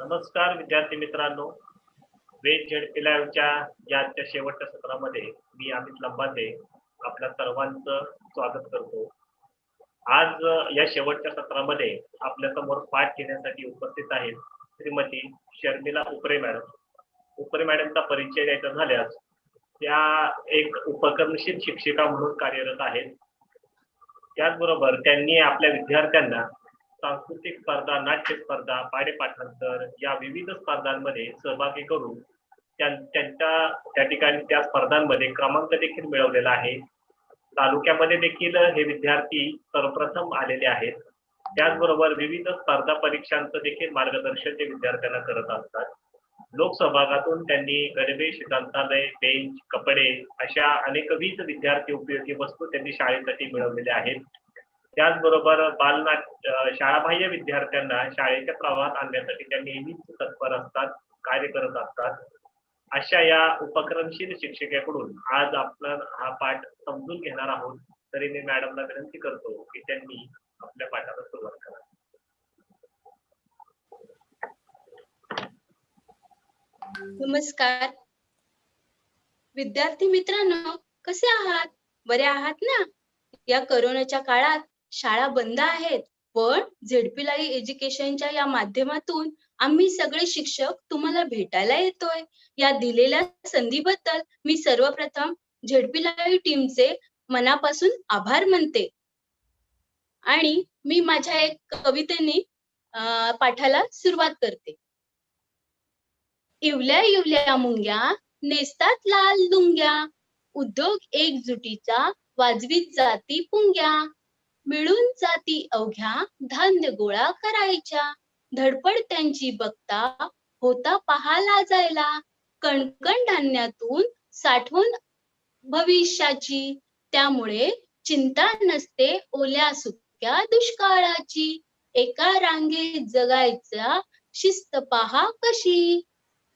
नमस्कार विद्यार्थी मित्रांनो. वेद झेडपी लाईव्हच्या या आजच्या शेवटच्या सत्रामध्ये मी अमित लंबाते आपल्या सर्वांचं स्वागत करतो. आज या शेवटच्या सत्रामध्ये आपल्यासमोर पाठ घेण्यासाठी उपस्थित आहेत श्रीमती शर्मिला उपरे मॅडम. उपरे मॅडमचा परिचय द्यायचा झाल्यास त्या एक उपक्रमशील शिक्षिका म्हणून कार्यरत आहेत. त्याचबरोबर त्यांनी आपल्या विद्यार्थ्यांना सांस्कृतिक स्पर्धा नाट्य स्पर्धा पाडेपाठांतर या विविध स्पर्धांमध्ये सहभागी करून त्यांच्या त्या ठिकाणी त्या स्पर्धांमध्ये क्रमांक देखील मिळवलेला आहे. तालुक्यामध्ये देखील हे विद्यार्थी सर्वप्रथम आलेले आहेत. त्याचबरोबर विविध स्पर्धा परीक्षांचं देखील मार्गदर्शन ते विद्यार्थ्यांना करत असतात. लोकसहभागातून त्यांनी गणवेश ग्रंथालय बेंच कपडे अशा अनेकविध विद्यार्थी उपयोगी वस्तू त्यांनी शाळेसाठी मिळवलेल्या आहेत. त्याचबरोबर बालनाट्य शाळाबाह्य विद्यार्थ्यांना शाळेच्या प्रवाहात आणण्यासाठी त्या नेहमीच तत्पर असतात कार्य करत असतात. अशा या उपक्रमशील शिक्षिकेकडून आज आपण हा पाठ समजून घेणार आहोत. तरी मी मॅडमला विनंती करतो की त्यांनी आपल्या पाठाला सुरुवात करा. नमस्कार. विद्यार्थी मित्रांनो कसे आहात? बरे आहात ना? या करोनाच्या काळात शाळा बंद आहेत. पण झेडपीलाई एज्युकेशनच्या या माध्यमातून आम्ही सगळे शिक्षक तुम्हाला भेटायला येतोय. या दिलेल्या संधीबद्दल मी सर्वप्रथम झेडपीलाई टीमचे मनापासून आभार मानते. आणि मी माझ्या एक कवितेने पाठाला सुरुवात करते. इवल्या इवल्या मुंग्या नेसतात लाल लुंग्या. उद्योग एकजुटीचा वाजवीत जाती पुंग्या. मिळून जाती अवघ्या धान्य गोळा करायच्या. धडपड त्यांची बघता होता पहाला जायला. कणकण धान्यातून साठवून भविष्याची. त्यामुळे चिंता नसते ओल्या सुक्या दुष्काळाची. एका रांगेत जगायचा शिस्त पहा कशी.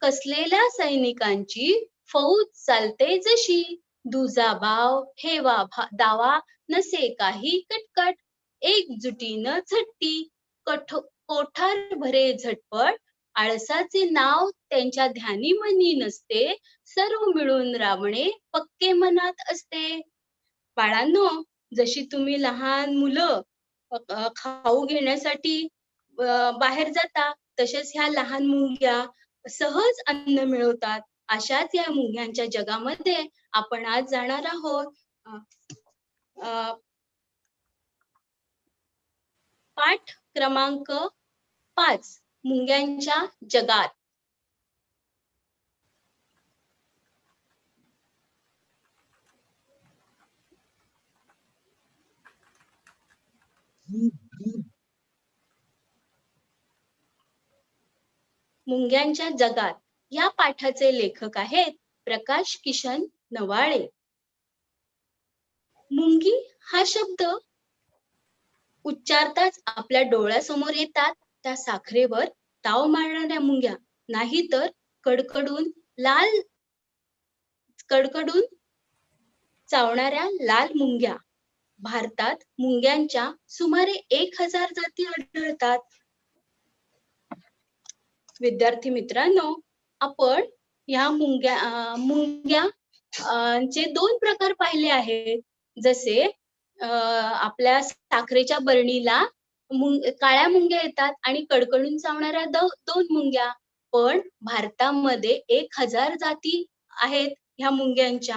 कसलेल्या सैनिकांची फौज चालते जशी. दुजा भाव हेवा भा- दावा नसे काही कटकट. एकजुटीनं झट्टी कठो कोठार भरे झटपट. आळसाचे नाव त्यांच्या ध्यानी मनी नसते. सर्व मिळून रावणे पक्के मनात असते. बाळांनो जशी तुम्ही लहान मुलं खाऊ घेण्यासाठी बाहेर जाता तसेच ह्या लहान मुंग्या सहज अन्न मिळवतात. अशाच या मुंग्यांच्या जगामध्ये आपण आज जाणार आहोत पाठ क्रमांक पाच मुंग्यांच्या जगात. मुंग्यांच्या जगात. या पाठाचे लेखक आहेत प्रकाश किशन नवाळे. मुंगी हा शब्द उच्चारताच आपल्या डोळ्यासमोर येतात. त्या साखरेवर ताव मारणाऱ्या मुंग्या. नाही तर कडकडून लाल कडकडून चावणाऱ्या लाल मुंग्या. भारतात मुंग्यांच्या सुमारे एक हजार जाती आढळतात. विद्यार्थी मित्रांनो आपण ह्या मुंग्या मुंग्या चे दोन प्रकार पाहिले आहेत जसे आपल्या साखरेच्या बरणीला मुंग काळ्या मुंग्या येतात आणि कडकडून चावणाऱ्या दो- दोन मुंग्या. पण भारतामध्ये एक हजार जाती आहेत ह्या मुंग्यांच्या.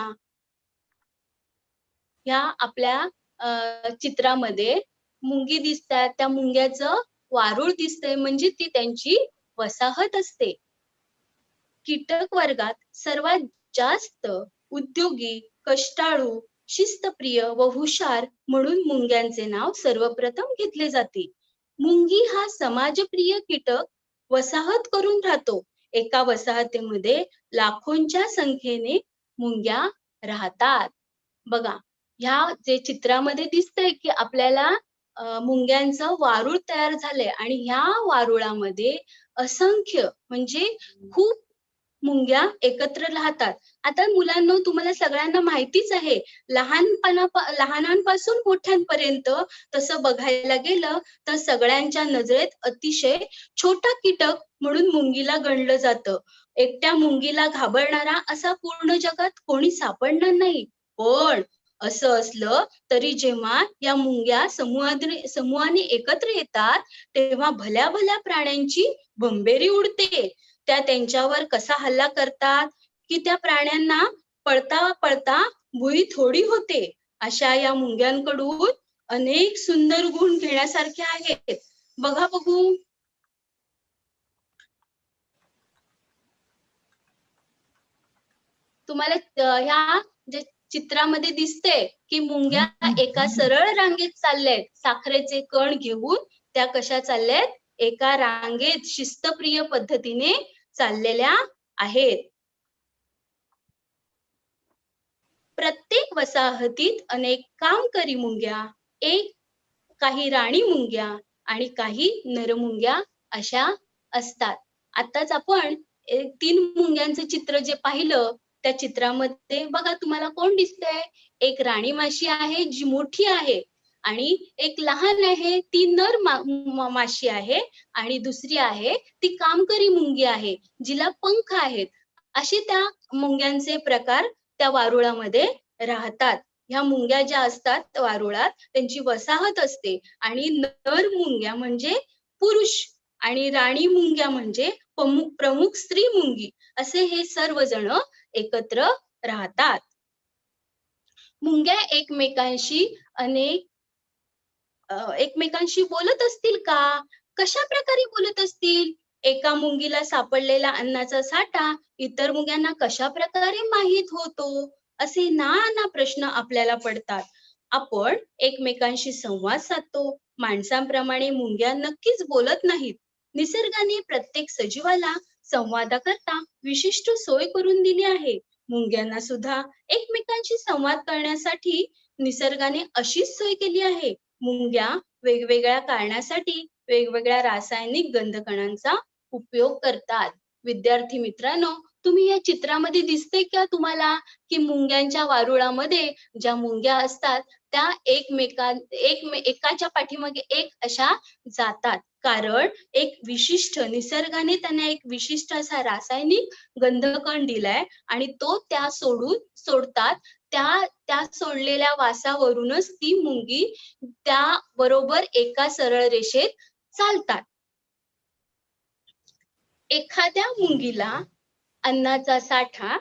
ह्या आपल्या अं, चित्रामध्ये मुंगी दिसतात. त्या मुंग्याचं वारुळ दिसतंय म्हणजे ती त्यांची वसाहत असते. कीटक वर्गात सर्वात जास्त उद्योगी कष्टाळू शिस्तप्रिय व हुशार म्हणून मुंग्यांचे नाव सर्वप्रथम घेतले जाते. मुंगी हा समाजप्रिय कीटक वसाहत करून राहतो. एका वसाहतीमध्ये लाखोंच्या संख्येने मुंग्या राहतात. बघा ह्या जे चित्रामध्ये दिसतंय की आपल्याला मुंग्यांचं वारुळ तयार झालंय आणि ह्या वारुळामध्ये असंख्य म्हणजे खूप मुंग्या एकत्र राहतात. आता मुलांना तुम्हाला सगळ्यांना माहितीच आहे लहानपणा लहानांपासून मोठ्यांपर्यंत तसं बघायला गेलं तर सगळ्यांच्या नजरेत अतिशय छोटा कीटक म्हणून मुंगीला गणलं जातं. एकट्या मुंगीला घाबरणारा असा पूर्ण जगात कोणी सापडणार नाही. पण असं असलं तरी जेव्हा या मुंग्या समूहाने समूहाने एकत्र येतात तेव्हा भल्या भल्या प्राण्यांची भंबेरी उडते. त्या त्यांच्यावर कसा हल्ला करतात? की त्या प्राण्यांना पळता पळता भुई थोडी होते? अशा या मुंग्यांकडून अनेक सुंदर गुण घेण्यासारखे आहेत. बघा बघू. तुम्हाला ह्या जे चित्रामध्ये दिसते की मुंग्या एका सरळ रांगेत चालल्यात. साखरेचे कण घेऊन त्या कशा चालल्यात? एका रांगेत शिस्तप्रिय पद्धतीने चाललेल्या आहेत. प्रत्येक वसाहतीत अनेक कामकरी मुंग्या एक काही राणी मुंग्या आणि काही नरमुंग्या अशा असतात. आताच आपण तीन मुंग्यांचं चित्र जे पाहिलं त्या चित्रामध्ये बघा तुम्हाला कोण दिसतंय? एक राणी माशी आहे जी मोठी आहे. आणि एक लहान आहे ती नर मा, माशी आहे आणि दुसरी आहे ती कामकरी मुंगी आहे जिला पंख आहेत. असे त्या मुंग्यांचे प्रकार त्या वारुळामध्ये राहतात. ह्या मुंग्या ज्या असतात वारुळात त्यांची वसाहत असते आणि नर मुंग्या म्हणजे पुरुष आणि राणी मुंग्या म्हणजे प्रमुख स्त्री मुंगी. असे हे सर्वजण एकत्र राहतात. मुंग्या एकमेकांशी अनेक एकमेकांशी बोलत असतील का? कशा प्रकारे बोलत असतील? एका मुंगीला सापडलेला अन्नाचा साठा इतर मुंग्यांना कशा प्रकारे माहीत होतो? असे नाना प्रश्न आपल्याला पडतात. आपण एकमेकांशी संवाद साधतो. माणसांप्रमाणे मुंग्या नक्कीच बोलत नाहीत. निसर्गाने प्रत्येक सजीवाला संवादाकरता विशिष्ट सोय करून दिली आहे. मुंग्यांना सुद्धा एकमेकांशी संवाद करण्यासाठी निसर्गाने अशीच सोय केली आहे. मुंग्या वेगवेगळ्या कारणासाठी वेगवेगळ्या रासायनिक गंधकणांचा उपयोग करतात. विद्यार्थी मित्रांनो तुम्ही या चित्रामध्ये दिसते का तुम्हाला की मुंग्यांच्या वारुळामध्ये ज्या मुंग्या असतात त्या एकमेका एक एकाच्या पाठीमागे एक अशा जातात? कारण एक विशिष्ट निसर्गाने त्यांना एक विशिष्ट असा रासायनिक गंधकण दिलाय आणि तो त्या सोडून सोडतात. त्या त्या सोडलेल्या वासावरूनच ती मुंगी त्या बरोबर एका सरळ रेषेत चालतात. एखाद्या मुंगीला अन्नाचा साठा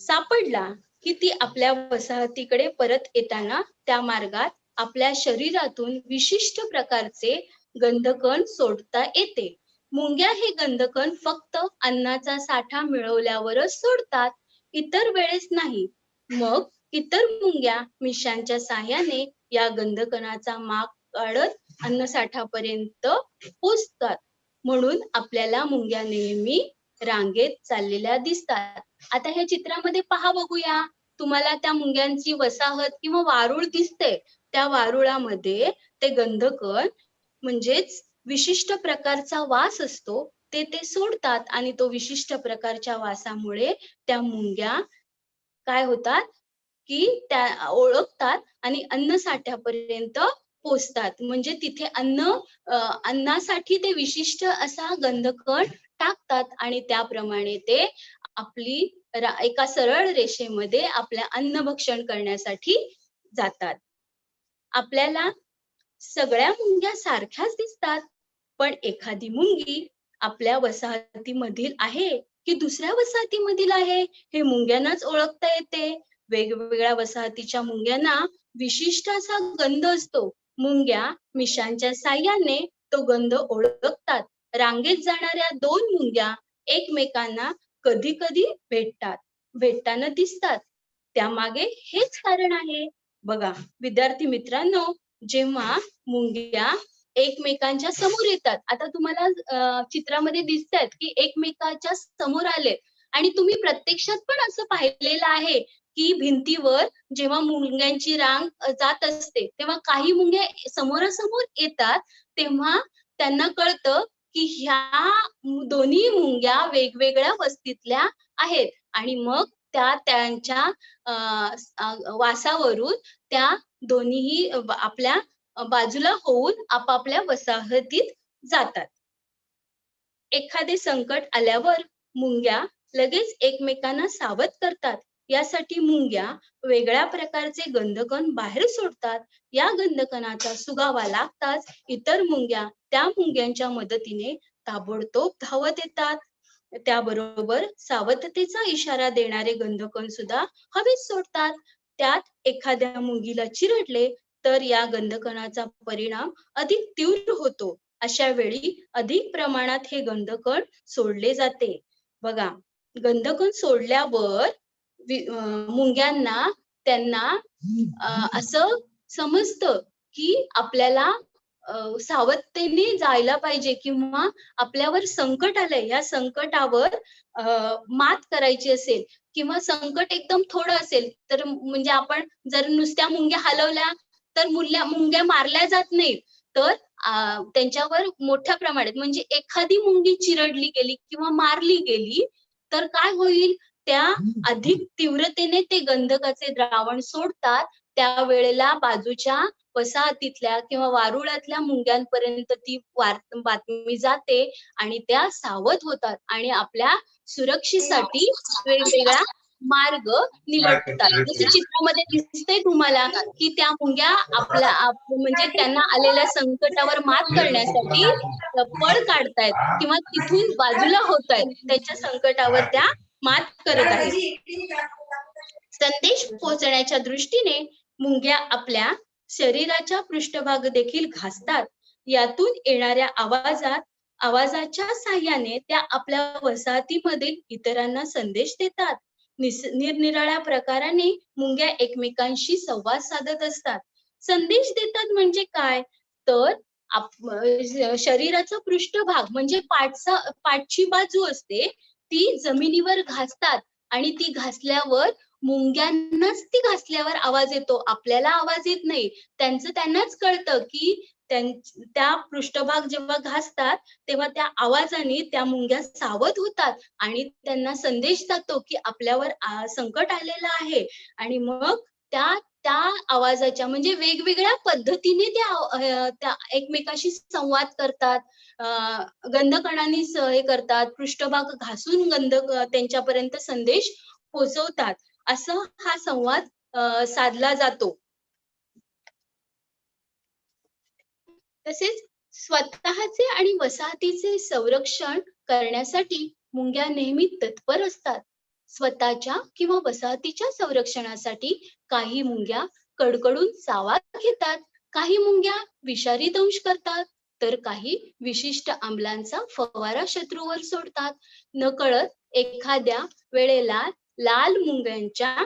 सापडला की ती आपल्या वसाहतीकडे परत येताना त्या मार्गात आपल्या शरीरातून विशिष्ट प्रकारचे गंधकण सोडता येते. मुंग्या हे गंधकण फक्त अन्नाचा साठा मिळवल्यावरच सोडतात इतर वेळेस नाही. मग इतर मुंग्या मिशांच्या साह्याने या गंधकणाचा माग काढत अन्नसाठापर्यंत पोचतात. म्हणून आपल्याला मुंग्या नेहमी रांगेत चाललेल्या दिसतात. आता ह्या चित्रामध्ये पहा बघूया. तुम्हाला त्या मुंग्यांची वसाहत किंवा वारुळ दिसते त्या वारुळामध्ये ते गंधकण म्हणजेच विशिष्ट प्रकारचा वास असतो. ते ते सोडतात आणि तो विशिष्ट प्रकारच्या वासामुळे त्या मुंग्या काय होतात? की त्या ओळखतात आणि अन्न साठ्यापर्यंत पोचतात म्हणजे तिथे अन्न अन्नासाठी ते विशिष्ट असा गंधकण टाकतात आणि त्याप्रमाणे ते आपली एका सरळ रेषेमध्ये आपल्या अन्न भक्षण करण्यासाठी जातात. आपल्याला सगळ्या मुंग्या सारख्याच दिसतात पण एखादी मुंगी आपल्या वसाहतीमधील आहे की दुसऱ्या वसाहतीमधील आहे हे मुंग्यांनाच ओळखता येते. वेगवेगळ्या वसाहतीच्या मुंग्यांना विशिष्ट असा गंध असतो. मुंग्या मिशांच्या साह्याने तो गंध ओळखतात. रांगेत जाणाऱ्या दोन मुंग्या एकमेकांना कधी कधी भेटतात. भेटताना दिसतात. त्यामागे हेच कारण आहे. बघा विद्यार्थी मित्रांनो जेव्हा मुंग्या एकमेकांच्या समोर येतात आता तुम्हाला चित्रामध्ये दिसतात की एकमेकाच्या समोर आले आणि तुम्ही प्रत्यक्षात पण असं पाहिलेलं आहे की भिंतीवर जेव्हा मुंग्यांची रांग जात असते तेव्हा काही मुंग्या समोरासमोर येतात तेव्हा त्यांना कळतं की ह्या दोन्ही मुंग्या वेगवेगळ्या वस्तीतल्या आहेत. आणि मग त्या त्यांच्या वासावरून त्या दोन्हीही आपल्या बाजूला होऊन आपापल्या वसाहतीत जातात. एखादे संकट आल्यावर मुंग्या लगेच एकमेकांना सावध करतात. यासाठी मुंग्या वेगळ्या प्रकारचे गंधकण बाहेर सोडतात. या गंधकणाचा सुगावा लागताच इतर मुंग्या त्या मुंग्यांच्या मदतीने ताबडतोब धावत येतात. त्याबरोबर सावधतेचा इशारा देणारे गंधकण सुद्धा हवेत सोडतात. त्यात एखाद्या मुंगीला चिरडले तर या गंधकणाचा परिणाम अधिक तीव्र होतो. अशा वेळी अधिक प्रमाणात हे गंधकण सोडले जाते. बघा गंधकण सोडल्यावर मुंग्यांना त्यांना असं समजतं की आपल्याला सावधतेने जायला पाहिजे किंवा आपल्यावर संकट आलंय या संकटावर मात करायची असेल किंवा संकट एकदम थोडं असेल तर म्हणजे आपण जर नुसत्या मुंग्या हलवल्या तर मुल्या मुंग्या मारल्या जात नाहीत. तर त्यांच्यावर मोठ्या प्रमाणात म्हणजे एखादी मुंगी चिरडली गेली किंवा मारली गेली तर काय होईल? त्या अधिक तीव्रतेने ते गंधकाचे द्रावण सोडतात त्यावेळेला बाजूच्या वसाहतीतल्या किंवा वारुळातल्या मुंग्यांपर्यंत ती बातमी जाते आणि त्या सावध होतात आणि आपल्या सुरक्षेसाठी वेगवेगळा मार्ग निवडतात. जसं चित्रामध्ये दिसतंय तुम्हाला की त्या मुंग्या आपल्या आप- म्हणजे त्यांना आलेल्या संकटावर मात करण्यासाठी पळ काढतायत किंवा तिथून बाजूला होत आहेत त्याच्या संकटावर त्या मात करत आहेत संदेश पोहोचण्याच्या दृष्टीने मुंग्या आपल्या शरीराच्या पृष्ठभाग देखील घासतात. यातून येणाऱ्या आवाजात आवाजाच्या साह्याने त्या आपल्या वसाहतीमधील इतरांना संदेश देतात. निरनिराळ्या प्रकाराने मुंग्या एकमेकांशी संवाद साधत असतात. संदेश देतात म्हणजे काय? तर शरीराचा पृष्ठभाग म्हणजे पाठचा पाठची बाजू असते. ती जमिनीवर घासतात आणि ती घासल्यावर मुंग्यांनाच ती घासल्यावर आवाज येतो. आपल्याला आवाज येत नाही. त्यांचं त्यांनाच कळतं की त्या पृष्ठभाग जेव्हा घासतात तेव्हा त्या आवाजाने त्या मुंग्या सावध होतात आणि त्यांना संदेश जातो की आपल्यावर संकट आलेलं आहे. आणि मग त्या त्या आवाजाच्या म्हणजे वेगवेगळ्या पद्धतीने त्या त्या एकमेकाशी संवाद करतात. गंधकणाने गंधकणांनी हे करतात. पृष्ठभाग घासून गंध त्यांच्यापर्यंत संदेश पोहोचवतात असं हा संवाद साधला जातो. तसेच स्वतःचे आणि वसाहतीचे संरक्षण करण्यासाठी मुंग्या नेहमी तत्पर असतात. स्वतःच्या किंवा वसाहतीच्या संरक्षणासाठी काही मुंग्या कडकडून चावा घेतात. काही मुंग्या विषारी दंश करतात तर काही विशिष्ट आम्लांचा फवारा शत्रूवर सोडतात. नकळत एखाद्या वेळेला लाल मुंग्यांच्या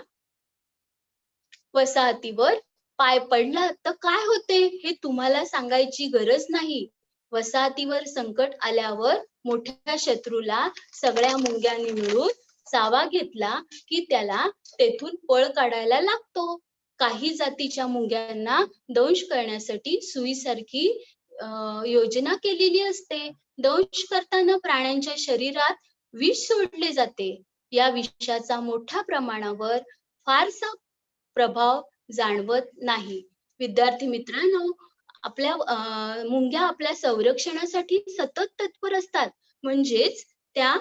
वसाहतीवर पाय पडला तर काय होते हे तुम्हाला सांगायची गरज नाही. वसाहतीवर संकट आल्यावर मोठ्या शत्रूला सगळ्या मुंग्यांनी मिळून चावा घेतला की त्याला तेथून पळ काढायला लागतो. काही जातीच्या मुंग्यांना दंश करण्यासाठी सुईसारखी योजना केलेली असते. दंश करताना प्राण्यांच्या शरीरात विष सोडले जाते. या विषाचा मोठ्या प्रमाणावर फारसा प्रभाव जाणवत नाही. विद्यार्थी मित्रांनो आपल्या अं, मुंग्या आपल्या संरक्षणासाठी सतत तत्पर असतात. म्हणजेच त्या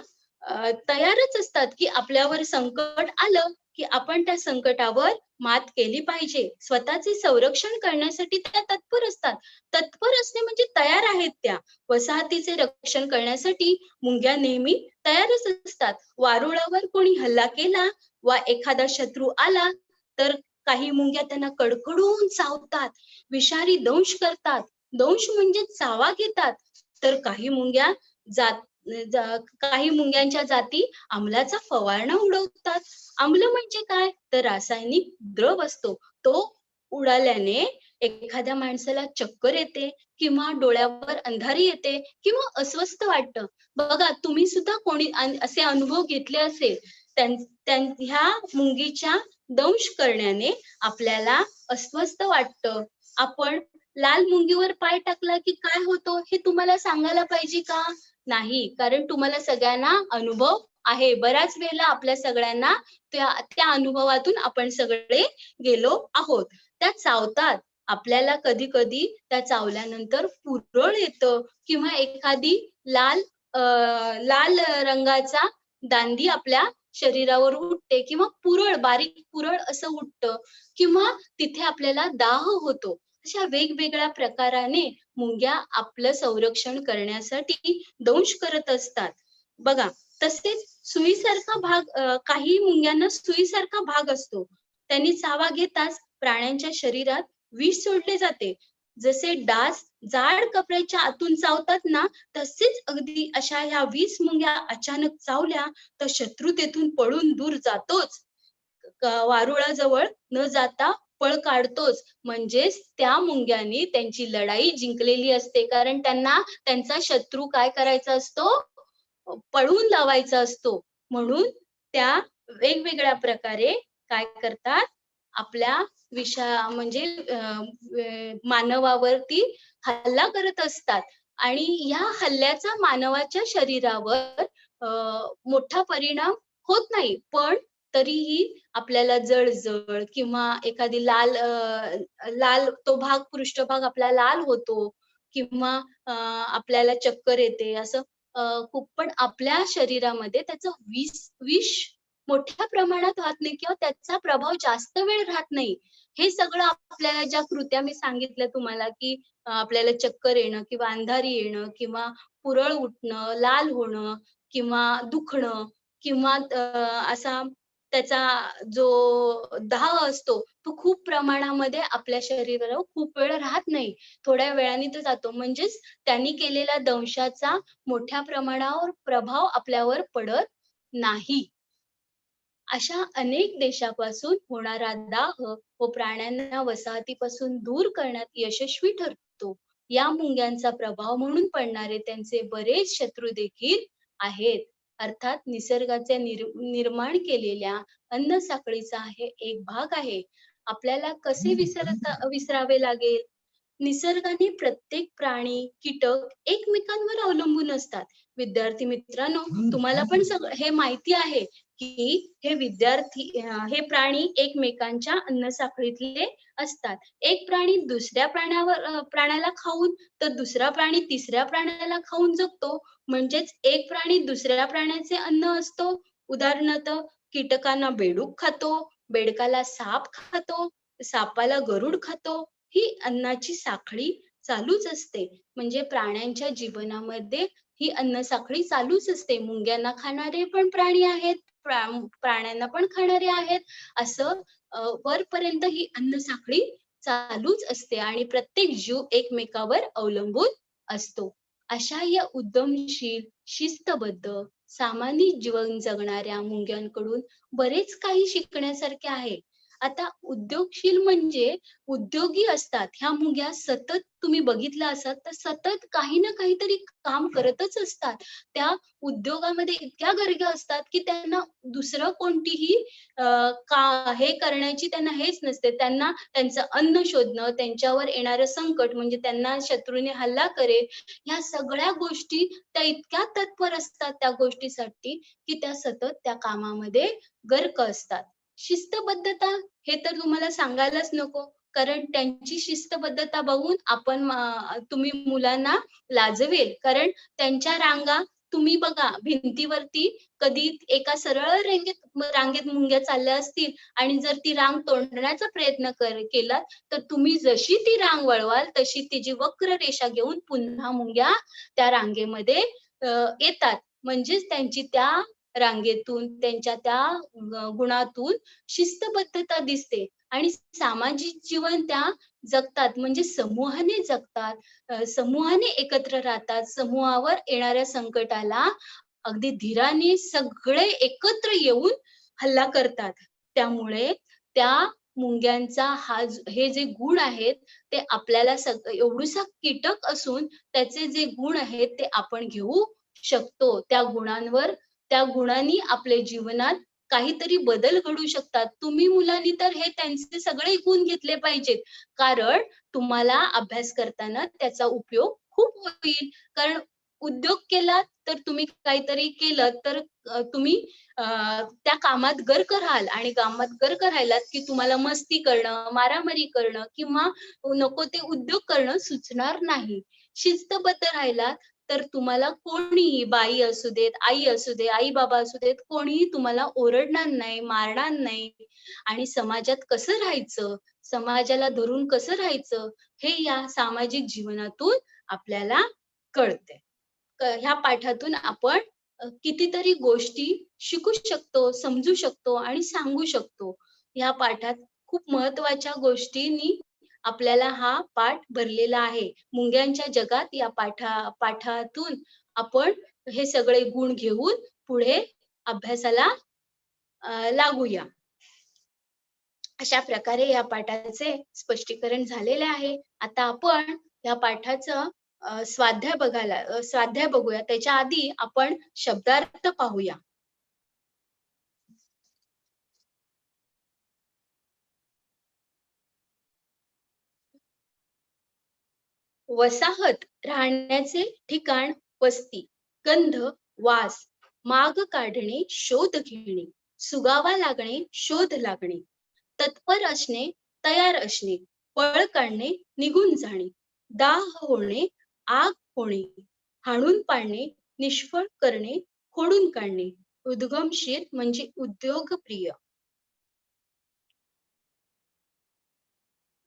तयारच असतात की आपल्यावर संकट आलं की आपण त्या संकटावर मात केली पाहिजे. स्वतःचे संरक्षण करण्यासाठी त्या तत्पर असतात. तत्पर असणे म्हणजे तयार आहेत त्या. वसाहतीचे रक्षण करण्यासाठी मुंग्या नेहमी तयारच असतात. वारुळावर कोणी हल्ला केला वा एखादा शत्रू आला तर काही मुंग्या त्यांना कडकडून चावतात. विषारी दंश करतात. दंश म्हणजे चावा घेतात. तर काही मुंग्या जात जा- काही मुंग्यांच्या जाती आम्लाचा फवारणा उडवतात. आम्ल म्हणजे काय? तर रासायनिक द्रव असतो. तो उडाल्याने एखाद्या माणसाला चक्कर येते किंवा डोळ्यावर अंधारी येते किंवा अस्वस्थ वाटतं. बघा तुम्ही सुद्धा कोणी असे अनुभव घेतले असेल ह्या मुंगीच्या दंश करण्याने आपल्याला अस्वस्थ वाटतं. आपण लाल मुंगीवर पाय टाकला की काय होतो हे तुम्हाला सांगायला पाहिजे का? नाही. कारण तुम्हाला सगळ्यांना अनुभव आहे. बऱ्याच वेळेला आपल्या सगळ्यांना त्या त्या अनुभवातून आपण सगळे गेलो आहोत. त्या चावतात. आपल्याला कधी कधी त्या चावल्यानंतर पुरळ येतं किंवा एखादी लाल अं लाल रंगाचा दांडी आपल्या शरीरावर उठते किंवा पुरळ बारीक पुरळ असं उठतं किंवा तिथे आपल्याला दाह होतो. अशा वेगवेगळ्या प्रकाराने मुंग्या आपलं संरक्षण करण्यासाठी दंश करत असतात. बघा तसेच सुईसारखा भाग काही मुंग्यांना सुईसारखा भाग असतो. त्यांनी चावा घेताच प्राण्यांच्या शरीरात विष सोडले जाते. जसे डास जाड कपड्याच्या आतून चावतात ना तसेच अगदी अशा ह्या वीस मुंग्या अचानक चावल्या तर शत्रू तेथून पळून दूर जातोच. वारुळाजवळ न जाता पळ काढतोच. म्हणजेच त्या मुंग्यांनी त्यांची लढाई जिंकलेली असते. कारण त्यांना त्यांचा शत्रू काय करायचा असतो? पळून लावायचा असतो. म्हणून त्या वेगवेगळ्या प्रकारे काय करतात? आपल्या विषा म्हणजे मानवावरती हल्ला करत असतात. आणि ह्या हल्ल्याचा मानवाच्या शरीरावर मोठा परिणाम होत नाही. पण तरीही आपल्याला जळजळ किंवा एखादी लाल लाल तो भाग पृष्ठभाग आपला लाल होतो किंवा आपल्याला चक्कर येते असं खूप पण आपल्या शरीरामध्ये त्याचं विष विष मोठ्या प्रमाणात राहत नाही किंवा त्याचा प्रभाव जास्त वेळ राहत नाही. हे सगळं आपल्याला ज्या कृत्या मी सांगितल्या तुम्हाला की आपल्याला चक्कर येणं किंवा अंधारी येणं किंवा पुरळ उठणं लाल होणं किंवा दुखणं किंवा असा त्याचा जो दाह असतो तो खूप प्रमाणामध्ये आपल्या शरीरावर खूप वेळ राहत नाही. थोड्या वेळाने तो जातो. म्हणजेच त्यांनी केलेल्या दंशाचा मोठ्या प्रमाणावर प्रभाव आपल्यावर पडत नाही. अशा अनेक देशापासून होणारा दाह व प्राण्यांना वसाहतीपासून दूर करण्यात यशस्वी ठरतो. या मुंग्यांचा प्रभाव म्हणून पडणारे त्यांचे बरेच शत्रू देखील आहेत. अर्थात निसर्गाचे निर निर्माण केलेल्या अन्न साखळीचा हे एक भाग आहे. आपल्याला कसे विसरता विसरावे लागेल? निसर्गाने प्रत्येक प्राणी कीटक एकमेकांवर अवलंबून असतात. विद्यार्थी मित्रांनो तुम्हाला पण सगळं हे माहिती आहे. की हे विद्यार्थी हे प्राणी एकमेकांच्या अन्न साखळीतले असतात. एक प्राणी दुसऱ्या प्राण्यावर प्राण्याला खाऊन तर दुसरा प्राणी तिसऱ्या प्राण्याला खाऊन जगतो. म्हणजेच एक प्राणी दुसऱ्या प्राण्याचे अन्न असतो. उदाहरणार्थ कीटकांना बेडूक खातो बेडकाला साप खातो सापाला गरुड खातो. ही अन्नाची साखळी चालूच असते. म्हणजे प्राण्यांच्या जीवनामध्ये ही अन्न साखळी चालूच असते. मुंग्यांना खाणारे पण प्राणी आहेत. प्राण्यांना पण खाणारे आहेत. असं वरपर्यंत ही अन्न साखळी चालूच असते आणि प्रत्येक जीव एकमेकावर अवलंबून असतो. अशा या उद्यमशील शिस्तबद्ध सामान्य जीवन जगणाऱ्या मुंग्यांकडून बरेच काही शिकण्यासारखे आहे. आता उद्योगशील म्हणजे उद्योगी असतात. ह्या मुग्या सतत तुम्ही बघितलं असाल तर सतत काही ना काहीतरी काम करतच असतात. त्या उद्योगामध्ये इतक्या गर्ग्या असतात की त्यांना दुसरं कोणतीही का हे करण्याची त्यांना हेच नसते. त्यांना त्यांचं अन्न शोधणं त्यांच्यावर येणारं संकट म्हणजे त्यांना शत्रूने हल्ला करेल ह्या सगळ्या गोष्टी त्या इतक्या तत्पर असतात त्या गोष्टीसाठी की त्या सतत त्या कामामध्ये गर्क असतात. शिस्तबद्धता हे तर तुम्हाला सांगायलाच नको. कारण त्यांची शिस्तबद्धता बघून आपण तुम्ही मुलांना लाजवेल. कारण त्यांच्या रांगा तुम्ही बघा भिंतीवरती कधी एका सरळ रांगेत रांगेत मुंग्या चालल्या असतील आणि जर ती रांग तोडण्याचा प्रयत्न कर केला तर तुम्ही जशी ती रांग वळवाल तशी तिची वक्र रेषा घेऊन पुन्हा मुंग्या त्या रांगेमध्ये येतात. म्हणजेच त्यांची त्या रांगेतून त्यांच्या त्या गुणातून शिस्तबद्धता दिसते. आणि सामाजिक जीवन त्या जगतात. म्हणजे समूहाने जगतात. समूहाने एकत्र राहतात. समूहावर येणाऱ्या संकटाला अगदी धीराने सगळे एकत्र येऊन हल्ला करतात. त्यामुळे त्या मुंग्यांचा हा हे जे गुण आहेत ते आपल्याला सग एवढूसा कीटक असून त्याचे जे गुण आहेत ते आपण घेऊ शकतो. त्या गुणांवर त्या गुणांनी आपल्या जीवनात काहीतरी बदल घडू शकतात. तुम्ही मुलांनी तर हे त्यांचे सगळे गुण घेतले पाहिजेत. कारण तुम्हाला अभ्यास करताना त्याचा उपयोग खूप होईल. कारण उद्योग केला तर तुम्ही काहीतरी केलं तर तुम्ही त्या कामात गर्क राहाल. आणि कामात गर्क राहिलात की तुम्हाला मस्ती करणं मारामारी करणं किंवा नको ते उद्योग करणं सुचणार नाही. शिस्तबद्ध राहिलात तर तुम्हाला कोणीही बाई असू देत आई असू दे आई बाबा असू देत कोणीही तुम्हाला ओरडणार नाही मारणार नाही. आणि समाजात कसं राहायचं? समाजाला धरून कसं राहायचं? हे या सामाजिक जीवनातून आपल्याला कळते ह्या पाठातून आपण कितीतरी गोष्टी शिकू शकतो समजू शकतो आणि सांगू शकतो. ह्या पाठात खूप महत्त्वाच्या गोष्टींनी आपल्याला हा पाठ भरलेला आहे. मुंग्यांच्या जगात या पाठा पाठातून आपण हे सगळे गुण घेऊन पुढे अभ्यासाला लागूया. अशा प्रकारे या पाठाचे स्पष्टीकरण झालेले आहे. आता आपण या पाठाचं स्वाध्याय बघायला स्वाध्याय बघूया. त्याच्या आधी आपण शब्दार्थ पाहूया. वसाहत राहण्याचे ठिकाण वस्ती गंध वास माग काढणे शोध घेणे सुगावा लागणे शोध लागणे तत्पर असणे तयार असणे पळ काढणे निघून जाणे दाह होणे आग होणे हाणून पाडणे निष्फळ करणे खोडून काढणे उद्गमशील म्हणजे उद्योगप्रिय.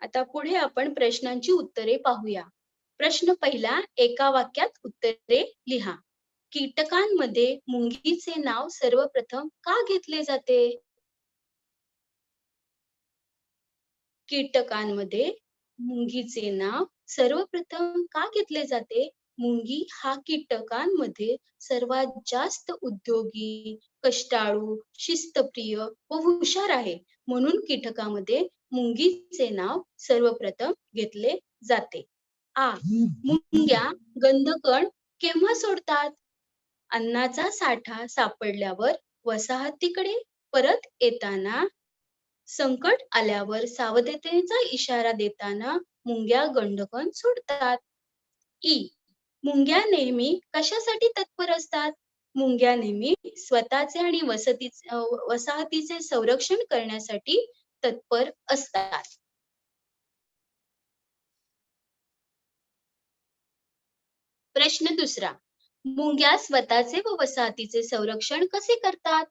आता पुढे आपण प्रश्नांची उत्तरे पाहूया. प्रश्न पहिला एका वाक्यात उत्तरे लिहा. कीटकांमध्ये मुंगीचे नाव सर्वप्रथम का घेतले जाते? कीटकांमध्ये मुंगीचे नाव सर्वप्रथम का घेतले जाते? मुंगी हा कीटकांमध्ये सर्वात जास्त उद्योगी कष्टाळू शिस्तप्रिय व हुशार आहे. म्हणून कीटकामध्ये मुंगीचे नाव सर्वप्रथम घेतले जाते. आ मुंग्या गंधकण केव्हा सोडतात? अन्नाचा साठा सापडल्यावर वसाहतीकडे परत येताना? संकट आल्यावर सावधतेचा इशारा देताना मुंग्या गंधकण सोडतात. ई मुंग्या नेहमी कशासाठी तत्पर असतात? मुंग्या नेहमी स्वतःचे आणि वसतीचे वसाहतीचे संरक्षण करण्यासाठी तत्पर असतात. प्रश्न दुसरा. मुंग्या स्वतःचे व वसाहतीचे संरक्षण कसे करतात?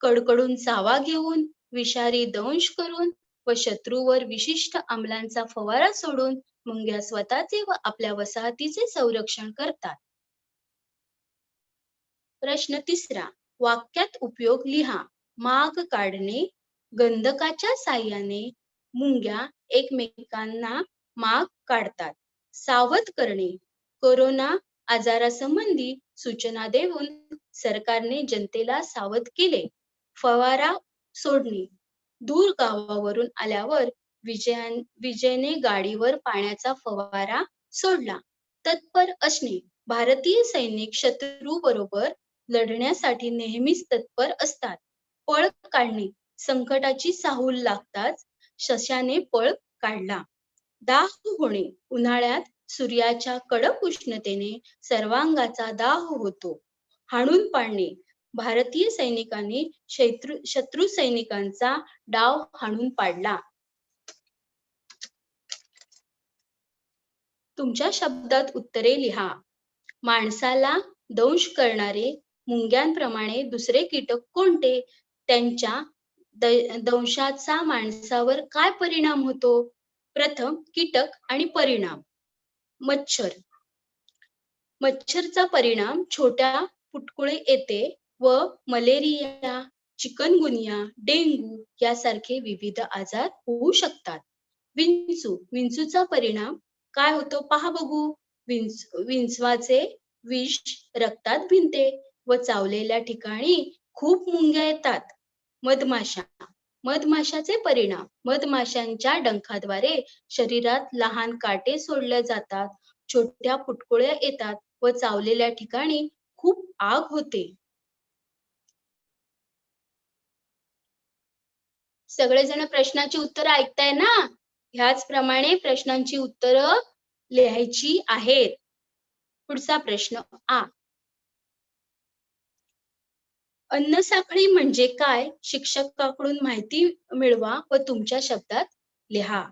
कडकडून चावा घेऊन विषारी दंश करून व शत्रूवर विशिष्ट अंमलांचा फवारा सोडून मुंग्या स्वतःचे व आपल्या वसाहतीचे संरक्षण करतात. प्रश्न तिसरा. वाक्यात उपयोग लिहा. माग काढणे गंधकाच्या साह्याने मुंग्या एकमेकांना माग काढतात. सावध करणे कोरोना आजारासंबंधी सूचना देऊन सरकारने जनतेला सावध केले. फवारा सोडणे. दूर गावावरून आल्यावर विजयान विजयने गाडीवर पाण्याचा फवारा सोडला. तत्पर असणे. भारतीय सैनिक शत्रू बरोबर लढण्यासाठी नेहमीच तत्पर असतात. पळ काढणे. संकटाची साहूल लागताच शशाने पळ काढला. दाह होणे. उन्हाळ्यात सूर्याच्या कडक उष्णतेने सर्वांगाचा दाह होतो. हाणून पाडणे. भारतीय सैनिकांनी शत्रू शत्रू सैनिकांचा डाव हाणून पाडला. तुमच्या शब्दात उत्तरे लिहा. माणसाला दंश करणारे मुंग्यांप्रमाणे दुसरे कीटक कोणते? त्यांच्या दंशाचा माणसावर काय परिणाम होतो? प्रथम कीटक आणि परिणाम. मच्छर. मच्छरचा परिणाम छोट्या पुटकुळे येते व मलेरिया चिकनगुनिया डेंगू यासारखे विविध आजार होऊ शकतात. विंचू विंचूचा परिणाम काय होतो पहा बघू. विंच विंचवाचे विष रक्तात भिनते व चावलेल्या ठिकाणी खूप मुंग्या येतात. मधमाशा मधमाशाचे परिणाम. मधमाशांच्या डंखाद्वारे शरीरात लहान काटे सोडल्या जातात छोट्या फुटकुळ्या येतात व चावलेल्या ठिकाणी खूप आग होते. सगळेजण प्रश्नाची उत्तरं ऐकताय ना? ह्याच प्रमाणे प्रश्नांची उत्तरं लिहायची आहेत. पुढचा प्रश्न आ. अन्न साखळी म्हणजे काय? शिक्षकाकडून माहिती मिळवा व तुमच्या शब्दात लिहा.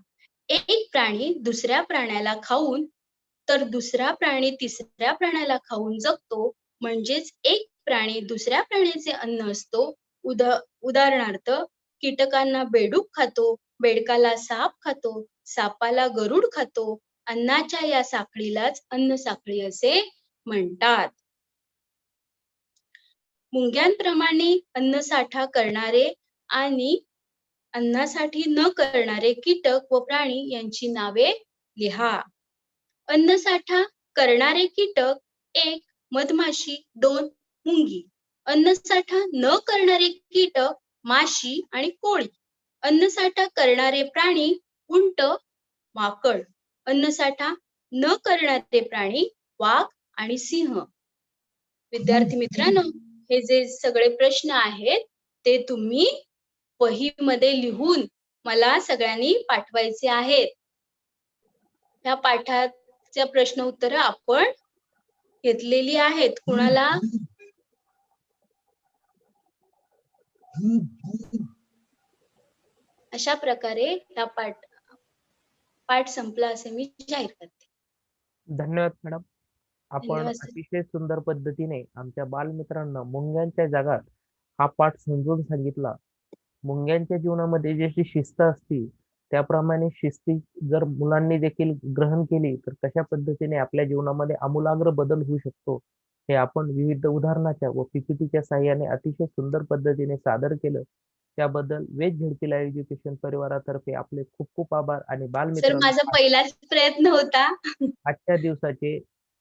एक प्राणी दुसऱ्या प्राण्याला खाऊन तर दुसरा प्राणी तिसऱ्या प्राण्याला खाऊन जगतो. म्हणजेच एक प्राणी दुसऱ्या प्राण्याचे अन्न असतो. उदा उदाहरणार्थ कीटकांना बेडूक खातो बेडकाला साप खातो सापाला गरुड खातो. अन्नाच्या या साखळीलाच अन्न साखळी असे म्हणतात. मुंग्यांप्रमाणे अन्नसाठा करणारे आणि अन्नासाठी न करणारे कीटक व प्राणी यांची नावे लिहा. अन्नसाठा करणारे कीटक एक मधमाशी दोन मुंगी. अन्नसाठा न करणारे कीटक माशी आणि कोळी. अन्नसाठा करणारे प्राणी उंट माकड. अन्नसाठा न करणारे प्राणी वाघ आणि सिंह. विद्यार्थी मित्रांनो हे जे सगळे प्रश्न आहेत ते तुम्ही वहीमध्ये लिहून मला सगळ्यांनी पाठवायचे आहेत. ह्या पाठाच्या प्रश्न उत्तर आपण घेतलेली आहेत. कुणाला? अशा प्रकारे हा पाठ पाठ संपला असे मी जाहीर करते. धन्यवाद मॅडम. आपण. अतिशय सुंदर पद्धतीने आमच्या बालमित्रांना मुंग्यांच्या जगात हा पाठ समजून सांगितला. मुंग्यांच्या जीवनामध्ये जशी शिस्त असते त्याप्रमाणे शिस्ती जर मुलांनी देखील ग्रहण केली तर कशा पद्धतीने आपल्या जीवनामध्ये आमूलाग्र बदल होऊ शकतो हे आपण विविध उदाहरणाच्या व पीपीटीच्या साहाय्याने अतिशय सुंदर पद्धतीने सादर केलं. त्याबद्दल वेज झेडपीला एज्युकेशन परिवारातर्फे आपले खूप खूप आभार आणि सर बालमित्रांनो माझा पहिलाच प्रयत्न होता. आजच्या दिवसाचे